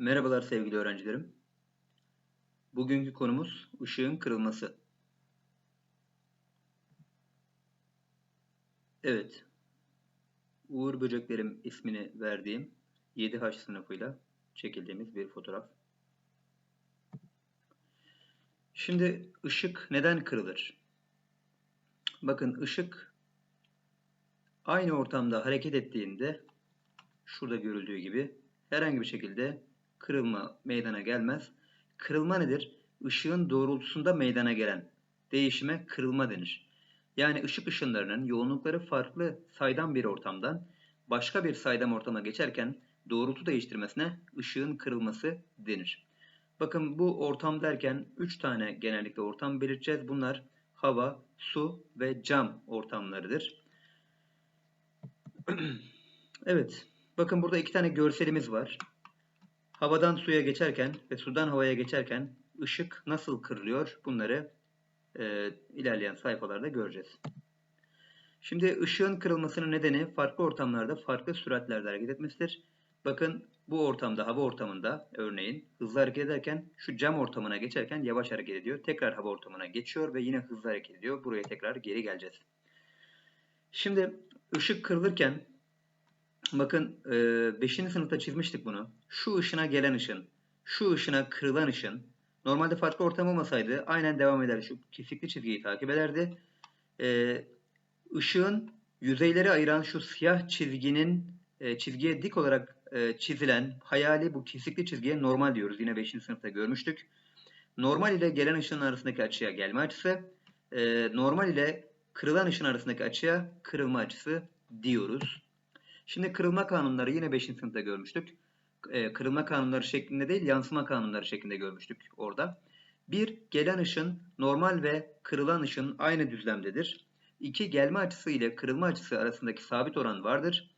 Merhabalar sevgili öğrencilerim. Bugünkü konumuz ışığın kırılması. Evet, Uğur Böceklerim ismini verdiğim 7H sınıfıyla çekildiğimiz bir fotoğraf. Şimdi ışık neden kırılır? Bakın ışık aynı ortamda hareket ettiğinde şurada görüldüğü gibi herhangi bir şekilde kırılma meydana gelmez. Kırılma nedir? Işığın doğrultusunda meydana gelen değişime kırılma denir. Yani ışık ışınlarının yoğunlukları farklı saydam bir ortamdan başka bir saydam ortama geçerken doğrultu değiştirmesine ışığın kırılması denir. Bakın bu ortam derken 3 tane genellikle ortam belirteceğiz. Bunlar hava, su ve cam ortamlarıdır. evet, bakın burada iki tane görselimiz var. Havadan suya geçerken ve sudan havaya geçerken ışık nasıl kırılıyor bunları e, ilerleyen sayfalarda göreceğiz. Şimdi ışığın kırılmasının nedeni farklı ortamlarda farklı süratlerde hareket etmesidir. Bakın bu ortamda hava ortamında örneğin hızlı hareket ederken şu cam ortamına geçerken yavaş hareket ediyor. Tekrar hava ortamına geçiyor ve yine hızlı hareket ediyor. Buraya tekrar geri geleceğiz. Şimdi ışık kırılırken bakın 5. E, sınıfta çizmiştik bunu. Şu ışına gelen ışın, şu ışına kırılan ışın normalde farklı ortam olmasaydı aynen devam eder. Şu kesikli çizgiyi takip ederdi. Ee, ışığın yüzeyleri ayıran şu siyah çizginin e, çizgiye dik olarak e, çizilen hayali bu kesikli çizgiye normal diyoruz. Yine 5. sınıfta görmüştük. Normal ile gelen ışığın arasındaki açıya gelme açısı, e, normal ile kırılan ışın arasındaki açıya kırılma açısı diyoruz. Şimdi kırılma kanunları yine 5. sınıfta görmüştük. E, kırılma kanunları şeklinde değil, yansıma kanunları şeklinde görmüştük orada. Bir, gelen ışın normal ve kırılan ışın aynı düzlemdedir. İki, gelme açısı ile kırılma açısı arasındaki sabit oran vardır.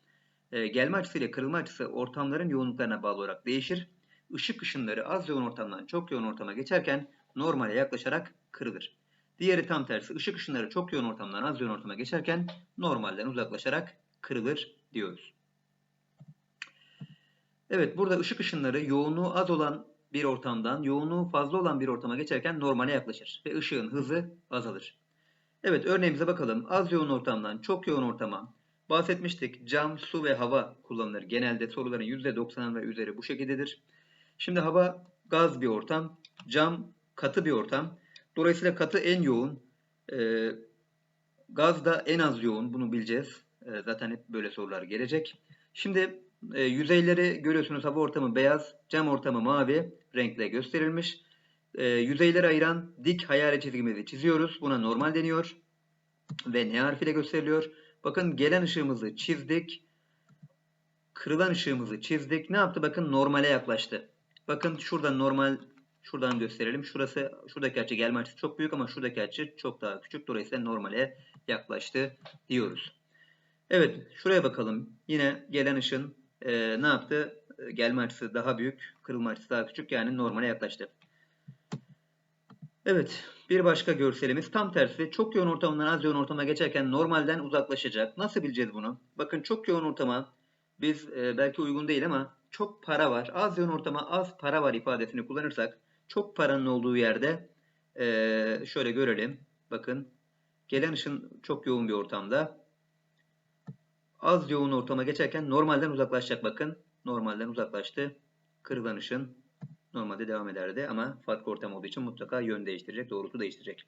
E, gelme açısı ile kırılma açısı ortamların yoğunluklarına bağlı olarak değişir. Işık ışınları az yoğun ortamdan çok yoğun ortama geçerken normale yaklaşarak kırılır. Diğeri tam tersi. Işık ışınları çok yoğun ortamdan az yoğun ortama geçerken normalden uzaklaşarak kırılır diyoruz. Evet burada ışık ışınları yoğunluğu az olan bir ortamdan yoğunluğu fazla olan bir ortama geçerken normale yaklaşır ve ışığın hızı azalır. Evet örneğimize bakalım. Az yoğun ortamdan çok yoğun ortama bahsetmiştik. Cam, su ve hava kullanılır. Genelde soruların %90 ve üzeri bu şekildedir. Şimdi hava gaz bir ortam, cam katı bir ortam. Dolayısıyla katı en yoğun, e, gaz da en az yoğun. Bunu bileceğiz. E, zaten hep böyle sorular gelecek. Şimdi e, yüzeyleri görüyorsunuz hava ortamı beyaz, cam ortamı mavi renkle gösterilmiş. E, yüzeyleri ayıran dik hayale çizgimizi çiziyoruz. Buna normal deniyor. Ve N harfiyle gösteriliyor. Bakın gelen ışığımızı çizdik. Kırılan ışığımızı çizdik. Ne yaptı? Bakın normale yaklaştı. Bakın şuradan normal şuradan gösterelim. Şurası şuradaki açı gelme açısı çok büyük ama şuradaki açı çok daha küçük. Dolayısıyla normale yaklaştı diyoruz. Evet şuraya bakalım. Yine gelen ışın e, ne yaptı? E, gelme açısı daha büyük, kırılma açısı daha küçük yani normale yaklaştı. Evet, bir başka görselimiz tam tersi. Çok yoğun ortamdan az yoğun ortama geçerken normalden uzaklaşacak. Nasıl bileceğiz bunu? Bakın çok yoğun ortama biz e, belki uygun değil ama çok para var. Az yoğun ortama az para var ifadesini kullanırsak çok paranın olduğu yerde e, şöyle görelim. Bakın gelen ışın çok yoğun bir ortamda az yoğun ortama geçerken normalden uzaklaşacak bakın. Normalden uzaklaştı. Kırılan ışın normalde devam ederdi ama farklı ortam olduğu için mutlaka yön değiştirecek, doğrultu değiştirecek.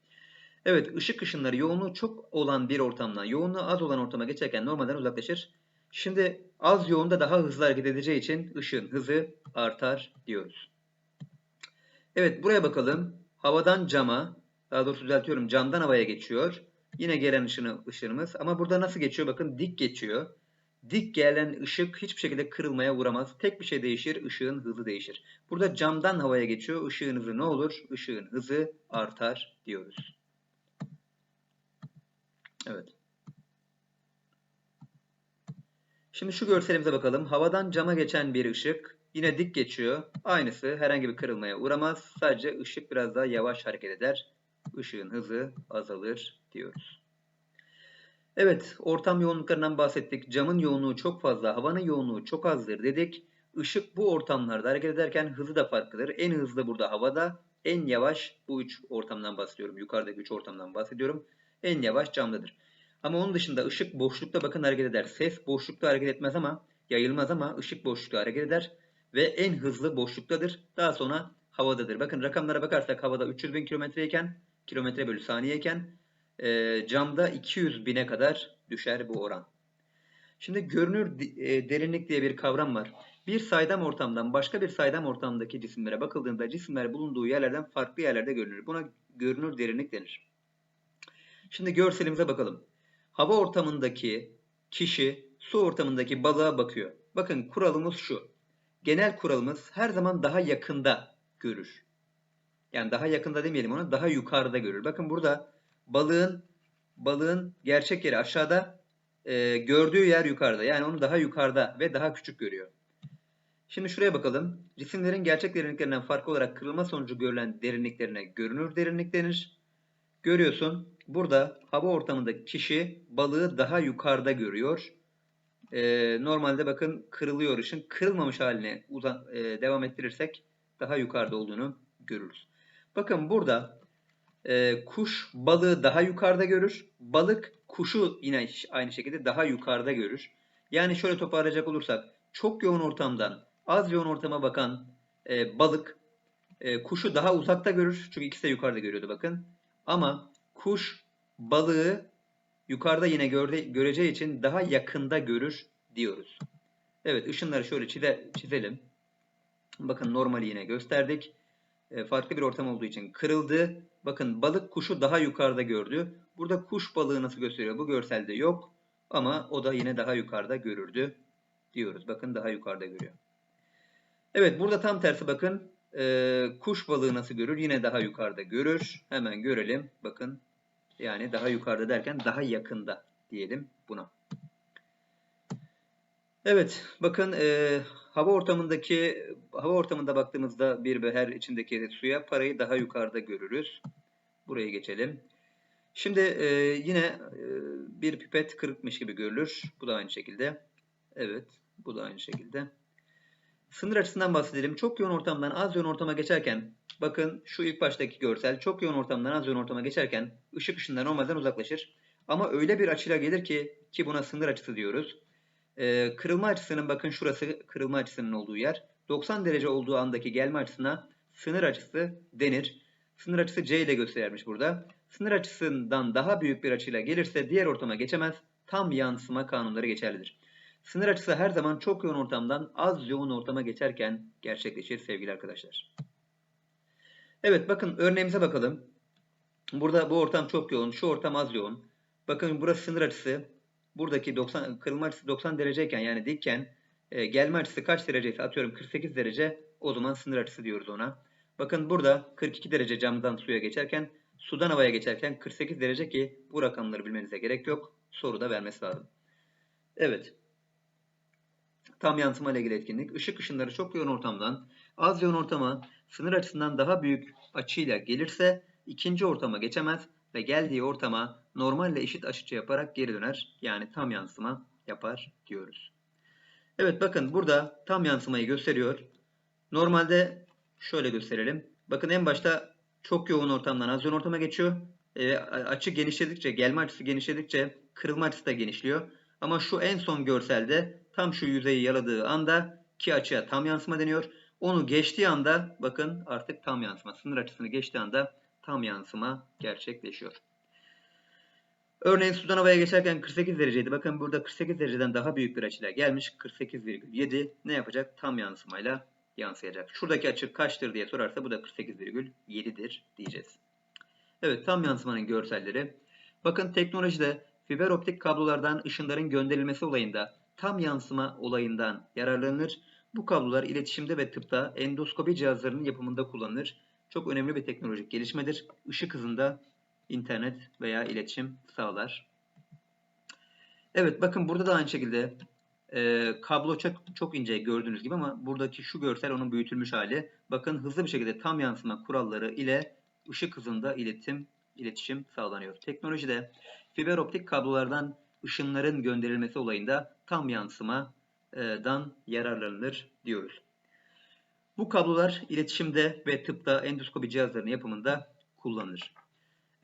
Evet, ışık ışınları yoğunluğu çok olan bir ortamdan yoğunluğu az olan ortama geçerken normalden uzaklaşır. Şimdi az yoğunda daha hızlı hareket edeceği için ışığın hızı artar diyoruz. Evet, buraya bakalım. Havadan cama, daha doğrusu düzeltiyorum, camdan havaya geçiyor. Yine gelen ışını, ışınımız ama burada nasıl geçiyor? Bakın dik geçiyor. Dik gelen ışık hiçbir şekilde kırılmaya uğramaz. Tek bir şey değişir, ışığın hızı değişir. Burada camdan havaya geçiyor. Işığın hızı ne olur? Işığın hızı artar diyoruz. Evet. Şimdi şu görselimize bakalım. Havadan cama geçen bir ışık yine dik geçiyor. Aynısı herhangi bir kırılmaya uğramaz. Sadece ışık biraz daha yavaş hareket eder. Işığın hızı azalır diyoruz. Evet, ortam yoğunluklarından bahsettik. Camın yoğunluğu çok fazla, havanın yoğunluğu çok azdır dedik. ışık bu ortamlarda hareket ederken hızı da farklıdır. En hızlı burada havada, en yavaş bu üç ortamdan bahsediyorum. Yukarıdaki üç ortamdan bahsediyorum. En yavaş camdadır. Ama onun dışında ışık boşlukta bakın hareket eder. Ses boşlukta hareket etmez ama yayılmaz ama ışık boşlukta hareket eder. Ve en hızlı boşluktadır. Daha sonra havadadır. Bakın rakamlara bakarsak havada 300 bin kilometre iken, kilometre bölü saniye iken e, camda 200 bine kadar düşer bu oran. Şimdi görünür e, derinlik diye bir kavram var. Bir saydam ortamdan başka bir saydam ortamdaki cisimlere bakıldığında cisimler bulunduğu yerlerden farklı yerlerde görünür. Buna görünür derinlik denir. Şimdi görselimize bakalım. Hava ortamındaki kişi su ortamındaki balığa bakıyor. Bakın kuralımız şu. Genel kuralımız her zaman daha yakında görür. Yani daha yakında demeyelim ona, daha yukarıda görür. Bakın burada balığın balığın gerçek yeri aşağıda, e, gördüğü yer yukarıda. Yani onu daha yukarıda ve daha küçük görüyor. Şimdi şuraya bakalım. Cisimlerin gerçek derinliklerinden farklı olarak kırılma sonucu görülen derinliklerine görünür derinlik denir. Görüyorsun burada hava ortamındaki kişi balığı daha yukarıda görüyor. Ee, normalde bakın kırılıyor ışın. Kırılmamış haline uzan, e, devam ettirirsek daha yukarıda olduğunu görürüz. Bakın burada e, kuş balığı daha yukarıda görür. Balık kuşu yine aynı şekilde daha yukarıda görür. Yani şöyle toparlayacak olursak çok yoğun ortamdan az yoğun ortama bakan e, balık e, kuşu daha uzakta görür. Çünkü ikisi de yukarıda görüyordu bakın. Ama kuş balığı yukarıda yine göre, göreceği için daha yakında görür diyoruz. Evet ışınları şöyle çize, çizelim. Bakın normali yine gösterdik. E, farklı bir ortam olduğu için kırıldı. Bakın balık kuşu daha yukarıda gördü. Burada kuş balığı nasıl gösteriyor? Bu görselde yok. Ama o da yine daha yukarıda görürdü diyoruz. Bakın daha yukarıda görüyor. Evet burada tam tersi bakın. E, kuş balığı nasıl görür? Yine daha yukarıda görür. Hemen görelim. Bakın yani daha yukarıda derken daha yakında diyelim buna. Evet bakın e, hava ortamındaki hava ortamında baktığımızda bir beher içindeki suya parayı daha yukarıda görürüz. Buraya geçelim. Şimdi e, yine e, bir pipet kırıkmış gibi görülür. Bu da aynı şekilde. Evet bu da aynı şekilde. Sınır açısından bahsedelim. Çok yoğun ortamdan az yoğun ortama geçerken bakın şu ilk baştaki görsel çok yoğun ortamdan az yoğun ortama geçerken ışık ışından normalden uzaklaşır. Ama öyle bir açıyla gelir ki ki buna sınır açısı diyoruz. Ee, kırılma açısının bakın şurası kırılma açısının olduğu yer. 90 derece olduğu andaki gelme açısına sınır açısı denir. Sınır açısı C ile gösterilmiş burada. Sınır açısından daha büyük bir açıyla gelirse diğer ortama geçemez. Tam yansıma kanunları geçerlidir. Sınır açısı her zaman çok yoğun ortamdan az yoğun ortama geçerken gerçekleşir sevgili arkadaşlar. Evet bakın örneğimize bakalım. Burada bu ortam çok yoğun, şu ortam az yoğun. Bakın burası sınır açısı. Buradaki 90 kırılma açısı 90 dereceyken yani dikken e, gelme açısı kaç dereceyse atıyorum 48 derece o zaman sınır açısı diyoruz ona. Bakın burada 42 derece camdan suya geçerken sudan havaya geçerken 48 derece ki bu rakamları bilmenize gerek yok. Soruda vermesi lazım. Evet. Tam yansıma ile ilgili etkinlik. Işık ışınları çok yoğun ortamdan az yoğun ortama sınır açısından daha büyük açıyla gelirse ikinci ortama geçemez ve geldiği ortama normalle eşit açıça yaparak geri döner. Yani tam yansıma yapar diyoruz. Evet bakın burada tam yansımayı gösteriyor. Normalde şöyle gösterelim. Bakın en başta çok yoğun ortamdan az yoğun ortama geçiyor. E, açı genişledikçe, gelme açısı genişledikçe kırılma açısı da genişliyor. Ama şu en son görselde tam şu yüzeyi yaladığı anda ki açıya tam yansıma deniyor. Onu geçtiği anda bakın artık tam yansıma. Sınır açısını geçtiği anda tam yansıma gerçekleşiyor. Örneğin sudan havaya geçerken 48 dereceydi. Bakın burada 48 dereceden daha büyük bir açıyla gelmiş. 48,7 ne yapacak? Tam yansımayla yansıyacak. Şuradaki açı kaçtır diye sorarsa bu da 48,7'dir diyeceğiz. Evet tam yansımanın görselleri. Bakın teknolojide fiber optik kablolardan ışınların gönderilmesi olayında tam yansıma olayından yararlanılır. Bu kablolar iletişimde ve tıpta endoskopi cihazlarının yapımında kullanılır. Çok önemli bir teknolojik gelişmedir. Işık hızında internet veya iletişim sağlar. Evet bakın burada da aynı şekilde e, kablo çok, çok ince gördüğünüz gibi ama buradaki şu görsel onun büyütülmüş hali. Bakın hızlı bir şekilde tam yansıma kuralları ile ışık hızında iletişim iletişim sağlanıyor. Teknolojide fiber optik kablolardan ışınların gönderilmesi olayında tam yansımadan yararlanılır diyoruz. Bu kablolar iletişimde ve tıpta endoskopi cihazlarının yapımında kullanılır.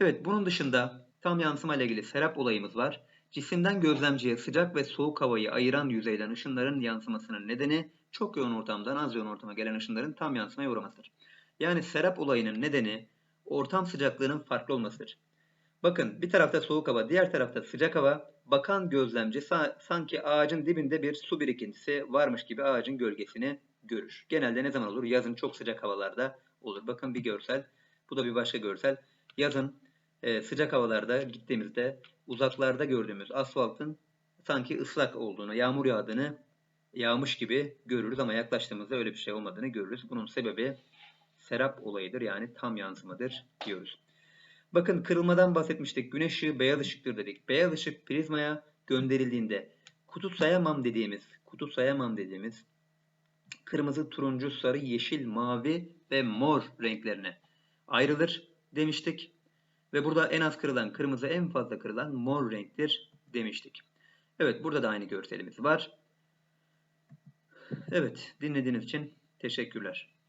Evet bunun dışında tam yansıma ile ilgili serap olayımız var. Cisimden gözlemciye sıcak ve soğuk havayı ayıran yüzeyden ışınların yansımasının nedeni çok yoğun ortamdan az yoğun ortama gelen ışınların tam yansımaya uğramasıdır. Yani serap olayının nedeni ortam sıcaklığının farklı olmasıdır. Bakın bir tarafta soğuk hava, diğer tarafta sıcak hava. Bakan gözlemci sa- sanki ağacın dibinde bir su birikintisi varmış gibi ağacın gölgesini görür. Genelde ne zaman olur? Yazın çok sıcak havalarda olur. Bakın bir görsel. Bu da bir başka görsel. Yazın e, sıcak havalarda gittiğimizde uzaklarda gördüğümüz asfaltın sanki ıslak olduğunu, yağmur yağdığını, yağmış gibi görürüz ama yaklaştığımızda öyle bir şey olmadığını görürüz. Bunun sebebi serap olayıdır yani tam yansımadır diyoruz. Bakın kırılmadan bahsetmiştik. Güneş ışığı beyaz ışıktır dedik. Beyaz ışık prizmaya gönderildiğinde kutu sayamam dediğimiz, kutu sayamam dediğimiz kırmızı, turuncu, sarı, yeşil, mavi ve mor renklerine ayrılır demiştik. Ve burada en az kırılan kırmızı, en fazla kırılan mor renktir demiştik. Evet, burada da aynı görselimiz var. Evet, dinlediğiniz için teşekkürler.